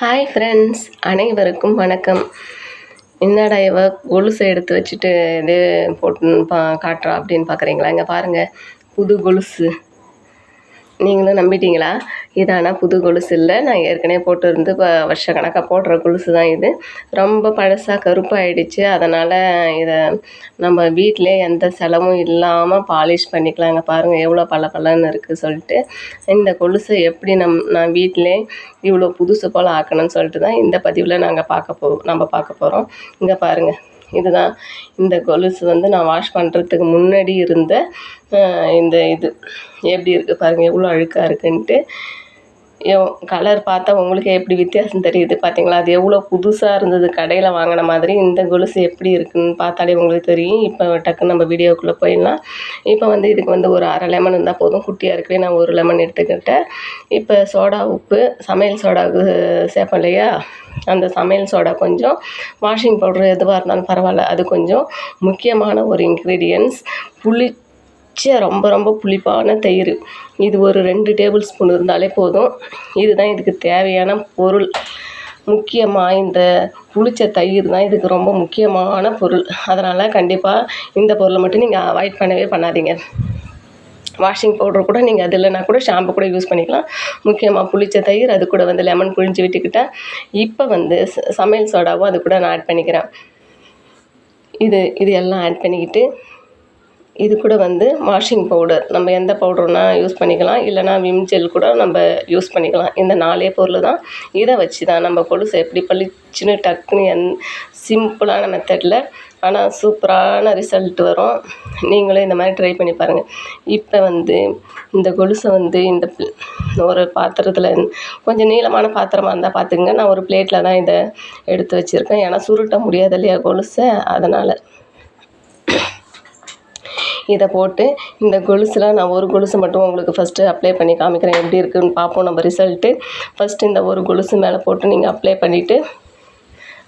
Hi friends அனைவருக்கும் வணக்கம். என்னடா இவ கொலுசை எடுத்து வச்சுட்டு இது போட்டு பா காட்டுறா அப்படின்னு பார்க்குறீங்களா இங்கே பாருங்கள் புது கொலுசு. நீங்களும் நம்பிட்டீங்களா? இது ஆனால் புது கொலுசு இல்லை. நான் ஏற்கனவே போட்டுருந்து இப்போ வருஷ கணக்காக போடுற கொலுசு தான் இது. ரொம்ப பழசாக கருப்பாயிடுச்சு. அதனால் இதை நம்ம வீட்டிலே எந்த செலவும் இல்லாமல் பாலிஷ் பண்ணிக்கலாங்க. பாருங்கள் எவ்வளோ பல பலன்னு இருக்குது சொல்லிட்டு. இந்த கொலுசை எப்படி நம் நான் வீட்டிலே இவ்வளோ புதுசு போல் ஆக்கணும்னு சொல்லிட்டு தான் இந்த பதிவில் நாங்கள் பார்க்க போ நம்ம பார்க்க போகிறோம் இங்கே பாருங்கள் இதுதான். இந்த கொலுசு வந்து நான் வாஷ் பண்ணுறதுக்கு முன்னாடி இருந்த இந்த இது. எப்படி இருக்குது பாருங்கள் எவ்வளோ அழுக்காக இருக்குன்ட்டு. கலர் பார்த்தா உங்களுக்கு எப்படி வித்தியாசம் தெரியுது பார்த்தீங்களா அது எவ்வளோ புதுசாக இருந்தது கடையில் வாங்கின மாதிரி இந்த கொலுசு எப்படி இருக்குதுன்னு பார்த்தாலே உங்களுக்கு தெரியும். இப்போ டக்குன்னு நம்ம வீடியோக்குள்ளே போயிடலாம். இப்போ வந்து இதுக்கு வந்து ஒரு அரை லெமன் இருந்தால் போதும். குட்டியாக இருக்கவே நான் ஒரு லெமன் எடுத்துக்கிட்டேன். இப்போ சோடா உப்பு சமையல் சோடாவுக்கு சேர்ப்போம் இல்லையா? அந்த சமையல் சோடா கொஞ்சம் வாஷிங் பவுடர் எதுவாக இருந்தாலும் பரவாயில்ல. அது கொஞ்சம் முக்கியமான ஒரு இன்க்ரீடியன்ஸ் புளி பச்சை ரொம்ப ரொம்ப புளிப்பான தயிர். இது ஒரு ரெண்டு டேபிள் ஸ்பூன் இருந்தாலே போதும். இதுதான் இதுக்கு தேவையான பொருள். முக்கியமாக இந்த புளிச்ச தயிர் தான் இதுக்கு ரொம்ப முக்கியமான பொருள். அதனால் கண்டிப்பாக இந்த பொருளை மட்டும் நீங்கள் அவாய்ட் பண்ணவே பண்ணாதீங்க. வாஷிங் பவுடர் கூட நீங்கள் அது இல்லைனா கூட ஷாம்பு கூட யூஸ் பண்ணிக்கலாம். முக்கியமாக புளிச்ச தயிர் அது கூட வந்து லெமன் புழிஞ்சு விட்டுக்கிட்டேன் இப்போ வந்து ச- சமையல் சோடாவும் அது கூட நான் ஆட் பண்ணிக்கிறேன். இது இது எல்லாம் ஆட் பண்ணிக்கிட்டு இது கூட வந்து வாஷிங் பவுடர் நம்ம எந்த பவுடர்னா யூஸ் பண்ணிக்கலாம். இல்லைனா விம் ஜெல் கூட நம்ம யூஸ் பண்ணிக்கலாம். இந்த நாலே பொருள் தான். இதை வச்சு தான் நம்ம கொலுசு எப்படி பளிச்சுன்னு டக்குன்னு எந் சிம்பிளான மெத்தடில் ஆனால் சூப்பரான ரிசல்ட் வரும். நீங்களும் இந்த மாதிரி ட்ரை பண்ணி பாருங்கள் இப்போ வந்து இந்த கொலுசை வந்து இந்த ஒரு பாத்திரத்தில் கொஞ்சம் நீளமான பாத்திரமாக இருந்தால் பார்த்துங்க நான் ஒரு பிளேட்டில் தான் இதை எடுத்து வச்சுருக்கேன். ஏன்னா சுருட்ட முடியாது இல்லையா கொலுசை? அதனால் இதை போட்டு இந்த கொலுசில் நான் ஒரு கொலுசு மட்டும் உங்களுக்கு ஃபஸ்ட்டு அப்ளை பண்ணி காமிக்கிறேன். எப்படி இருக்குன்னு பார்ப்போம். நம்ம ரிசல்ட்டு ஃபஸ்ட்டு இந்த ஒரு கொலுசு மேலே போட்டு நீங்கள் அப்ளை பண்ணிவிட்டு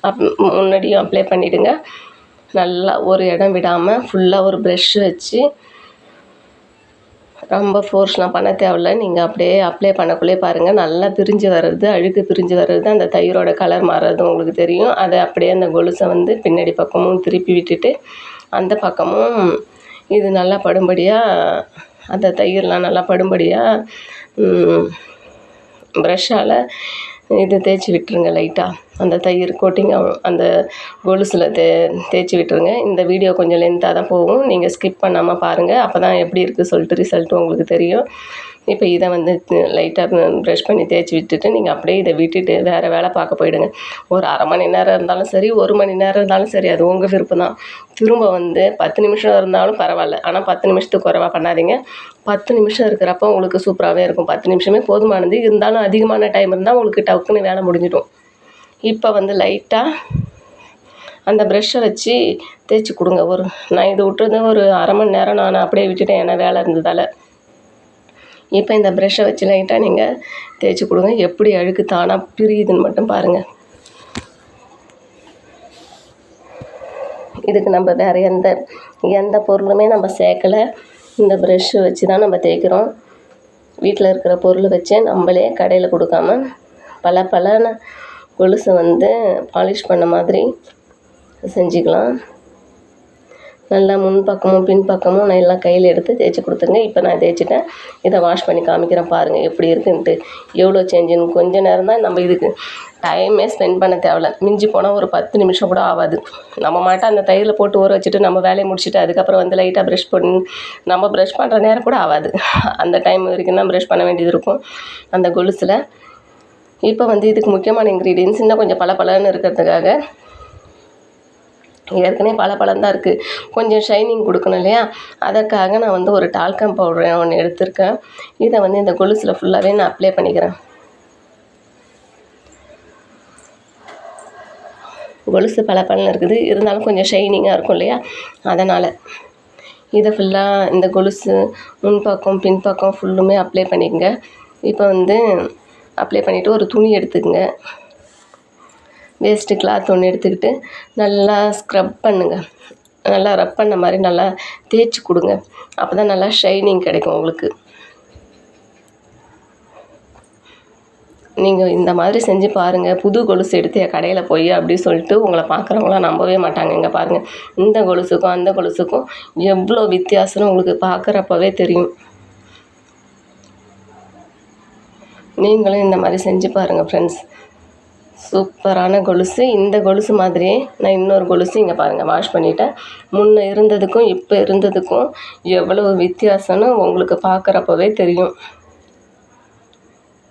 அப் முன்னாடியும் அப்ளை பண்ணிவிடுங்க நல்லா ஒரு இடம் விடாமல் ஃபுல்லாக ஒரு ப்ரெஷ் வச்சு ரொம்ப ஃபோர்ஸ்லாம் பண்ண தேவையில்ல. நீங்கள் அப்படியே அப்ளை பண்ணக்குள்ளே பாருங்கள் நல்லா பிரிஞ்சு வர்றது அழுக்கு பிரிஞ்சு வர்றது அந்த தயிரோட கலர் மாறுறது உங்களுக்கு தெரியும். அதை அப்படியே அந்த கொலுசை வந்து பின்னாடி பக்கமும் திருப்பி விட்டுட்டு அந்த பக்கமும் இது நல்லா படும்படியாக அந்த தயிர்லாம் நல்லா படும்படியாக ப்ரஷ்ஷால் இது தேய்ச்சி விட்டுருங்க லைட்டாக அந்த தயிர் கோட்டிங் அந்த கொலுசில் தே தேய்ச்சி விட்டுருங்க. இந்த வீடியோ கொஞ்சம் லென்த்தாக தான் போகும். நீங்கள் ஸ்கிப் பண்ணாமல் பாருங்கள் அப்போ தான் எப்படி இருக்குது சொல்லிட்டு ரிசல்ட்டு உங்களுக்கு தெரியும். இப்போ இதை வந்து லைட்டாக ப்ரெஷ் பண்ணி தேய்ச்சி விட்டுட்டு நீங்கள் அப்படியே இதை விட்டுட்டு வேறு வேலை பார்க்க போயிடுங்க. ஒரு அரை மணி நேரம் இருந்தாலும் சரி ஒரு மணி நேரம் இருந்தாலும் சரி அது உங்கள் விருப்பம் தான் திரும்ப வந்து பத்து நிமிஷம் இருந்தாலும் பரவாயில்ல. ஆனால் பத்து நிமிஷத்துக்கு குறைவா பண்ணாதீங்க. பத்து நிமிஷம் இருக்கிறப்ப உங்களுக்கு சூப்பராகவே இருக்கும். பத்து நிமிஷமே போதுமானது. இருந்தாலும் அதிகமான டைம் இருந்தால் உங்களுக்கு டக்குன்னு வேலை முடிஞ்சிடும். இப்போ வந்து லைட்டாக அந்த ப்ரெஷ்ஷை வச்சு தேய்ச்சி கொடுங்க. ஒரு நான் இது விட்டுறது ஒரு அரை மணி நேரம் நான் அப்படியே விட்டுட்டேன். ஏன்னா வேலை இருந்ததால். இப்போ இந்த ப்ரெஷ்ஷை வச்சு லைட்டாக நீங்கள் தேய்ச்சி கொடுங்க. எப்படி அழுக்கு தானாக பிரியுதுன்னு மட்டும் பாருங்கள் இதுக்கு நம்ம வேறு எந்த எந்த பொருளுமே நம்ம சேர்க்கலை. இந்த ப்ரெஷ்ஷு வச்சு தான் நம்ம தேய்க்கிறோம். வீட்டில் இருக்கிற பொருளை வச்சு நம்மளே கடையில் கொடுக்காம பல பலன கொலுசை வந்து பாலிஷ் பண்ண மாதிரி செஞ்சுக்கலாம். நல்லா முன்பக்கமும் பின்பக்கமும் நான் எல்லாம் கையில் எடுத்து தேய்ச்சி கொடுத்துருங்க. இப்போ நான் தேய்ச்சிட்டேன். இதை வாஷ் பண்ணி காமிக்கிறேன் பாருங்கள் எப்படி இருக்குன்ட்டு. எவ்வளோ சேஞ்சுன்னு கொஞ்ச நேரம் தான் நம்ம இதுக்கு டைமே ஸ்பெண்ட் பண்ண தேவையில்ல. மிஞ்சி போனால் ஒரு பத்து நிமிஷம் கூட ஆகாது. நம்ம மாட்டை அந்த தயிரில் போட்டு ஊற வச்சுட்டு நம்ம வேலையை முடிச்சுட்டு அதுக்கப்புறம் வந்து லைட்டாக ப்ரஷ் பண்ணி. நம்ம ப்ரஷ் பண்ணுற நேரம் கூட ஆகாது. அந்த டைம் வரைக்கும் தான் ப்ரஷ் பண்ண வேண்டியது இருக்கும். அந்த கொலுசில். இப்போ வந்து இதுக்கு முக்கியமான இன்க்ரீடியன்ஸ் இன்னும் கொஞ்சம் பளபளன்னு இருக்கிறதுக்காக ஏற்கனவே பல பழம் தான் இருக்குது கொஞ்சம் ஷைனிங் கொடுக்கணும் இல்லையா? அதற்காக நான் வந்து ஒரு டால்கம் பவுடர் ஒன்று எடுத்திருக்கேன். இதை வந்து இந்த கொலுசில் ஃபுல்லாகவே நான் அப்ளை பண்ணிக்கிறேன். கொலுசு பல பலன் இருக்குது. இருந்தாலும் கொஞ்சம் ஷைனிங்காக இருக்கும் இல்லையா? அதனால் இதை ஃபுல்லாக இந்த கொலுசு முன்பக்கம் பின்பக்கம் ஃபுல்லுமே அப்ளை பண்ணிக்கங்க. இப்போ வந்து அப்ளை பண்ணிவிட்டு ஒரு துணி எடுத்துக்கங்க. வேஸ்ட்டு கிளாத் ஒன்று எடுத்துக்கிட்டு நல்லா ஸ்க்ரப் பண்ணுங்கள் நல்லா ரப் பண்ண மாதிரி நல்லா தேய்ச்சி கொடுங்க. அப்போ தான் நல்லா ஷைனிங் கிடைக்கும் உங்களுக்கு. நீங்கள் இந்த மாதிரி செஞ்சு பாருங்கள் புது கொலுசு எடுத்து என் கடையில் போய் அப்படி சொல்லிட்டு உங்களை பார்க்குறவங்களாம் நம்பவே மாட்டாங்க. இங்கே பாருங்கள் இந்த கொலுசுக்கும் அந்த கொலுசுக்கும் எவ்வளோ வித்தியாசம்னு உங்களுக்கு பார்க்குறப்பவே தெரியும். நீங்களும் இந்த மாதிரி செஞ்சு பாருங்கள் ஃப்ரெண்ட்ஸ் சூப்பரான கொலுசு. இந்த கொலுசு மாதிரியே நான் இன்னொரு கொலுசு இங்கே பாருங்கள் வாஷ் பண்ணிவிட்டேன் முன்னே இருந்ததுக்கும் இப்போ இருந்ததுக்கும் எவ்வளவு வித்தியாசம்னு உங்களுக்கு பார்க்குறப்பவே தெரியும்.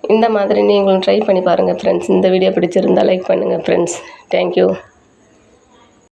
இந்த மாதிரி நீங்களும் ட்ரை பண்ணி பாருங்கள் ஃப்ரெண்ட்ஸ் இந்த வீடியோ பிடிச்சிருந்தா லைக் பண்ணுங்கள் ஃப்ரெண்ட்ஸ் தேங்க்யூ